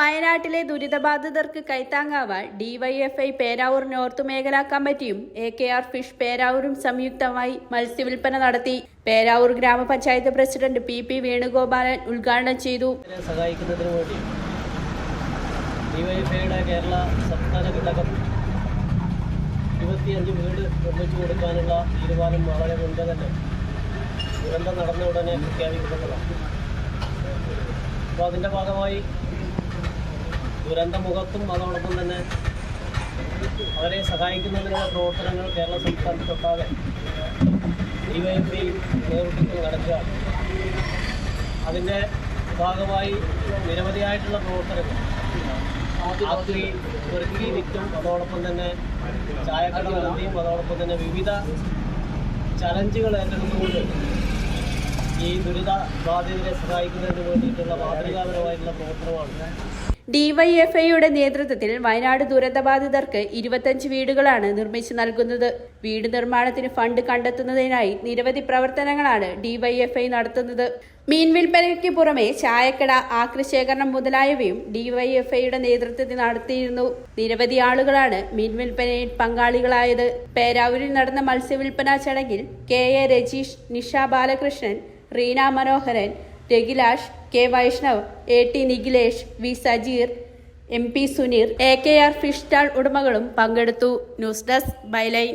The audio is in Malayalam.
വയനാട്ടിലെ ദുരിതബാധിതർക്ക് കൈത്താങ്ങാവാൻ ഡിവൈഎഫ്ഐ പേരാവൂർ നോർത്ത് മേഖലാ കമ്മിറ്റിയും എ കെ ആർ ഫിഷ് പേരാവൂരും സംയുക്തമായി മത്സ്യവിൽപ്പന നടത്തി. പേരാവൂർ ഗ്രാമപഞ്ചായത്ത് പ്രസിഡന്റ് പി പി വേണുഗോപാലൻ ഉദ്ഘാടനം ചെയ്തു. കേരള സംസ്ഥാന കൊടുക്കാനുള്ള തീരുമാനം ഉടനെ അപ്പോൾ അതിന്റെ ഭാഗമായി ദുരന്തമുഖത്തും അതോടൊപ്പം തന്നെ അവരെ സഹായിക്കുന്നതിനുള്ള പ്രവർത്തനങ്ങൾ കേരള സംസ്ഥാനത്തൊട്ടാകെ ഡിവൈഎഫ്ഐ നേതൃത്വത്തിൽ നടക്കുകയാണ് അതിന്റെ ഭാഗമായി നിരവധിയായിട്ടുള്ള പ്രവർത്തനങ്ങൾ. രാത്രി പെറുക്കി വിറ്റും അതോടൊപ്പം തന്നെ ചായക്കട നടത്തിയും അതോടൊപ്പം തന്നെ വിവിധ ചലഞ്ചുകൾ ഏറ്റെടുത്തുകൊണ്ട് ഈ ദുരിത ബാധിതരെ സഹായിക്കുന്നതിന് വേണ്ടിയിട്ടുള്ള മാതൃകാപരമായിട്ടുള്ള പ്രവർത്തനമാണ് ഡിവൈഎഫ്ഐയുടെ നേതൃത്വത്തിൽ വയനാട് ദുരന്തബാധിതർക്ക് ഇരുപത്തഞ്ച് വീടുകളാണ് നിർമ്മിച്ചു നൽകുന്നത്. വീട് നിർമ്മാണത്തിന് ഫണ്ട് കണ്ടെത്തുന്നതിനായി നിരവധി പ്രവർത്തനങ്ങളാണ് ഡിവൈഎഫ്ഐ നടത്തുന്നത്. മീൻ വിൽപ്പനയ്ക്ക് പുറമെ ചായക്കട ആക്രിശേഖരണം മുതലായവയും ഡിവൈഎഫ്ഐയുടെ നേതൃത്വത്തിൽ നടത്തിയിരുന്നു. നിരവധി ആളുകളാണ് മീൻ വിൽപ്പനയിൽ പങ്കാളികളായത്. പേരാവൂരിൽ നടന്ന മത്സ്യവിൽപ്പന ചടങ്ങിൽ K A Rajeesh Nisha Balakrishnan Reena Manoharan Raghilash K Vaishnav A T Nikhilesh V Sajeer M P Suneer A K R fish stall ഉടമകളും പങ്കെടുത്തു. News desk byline.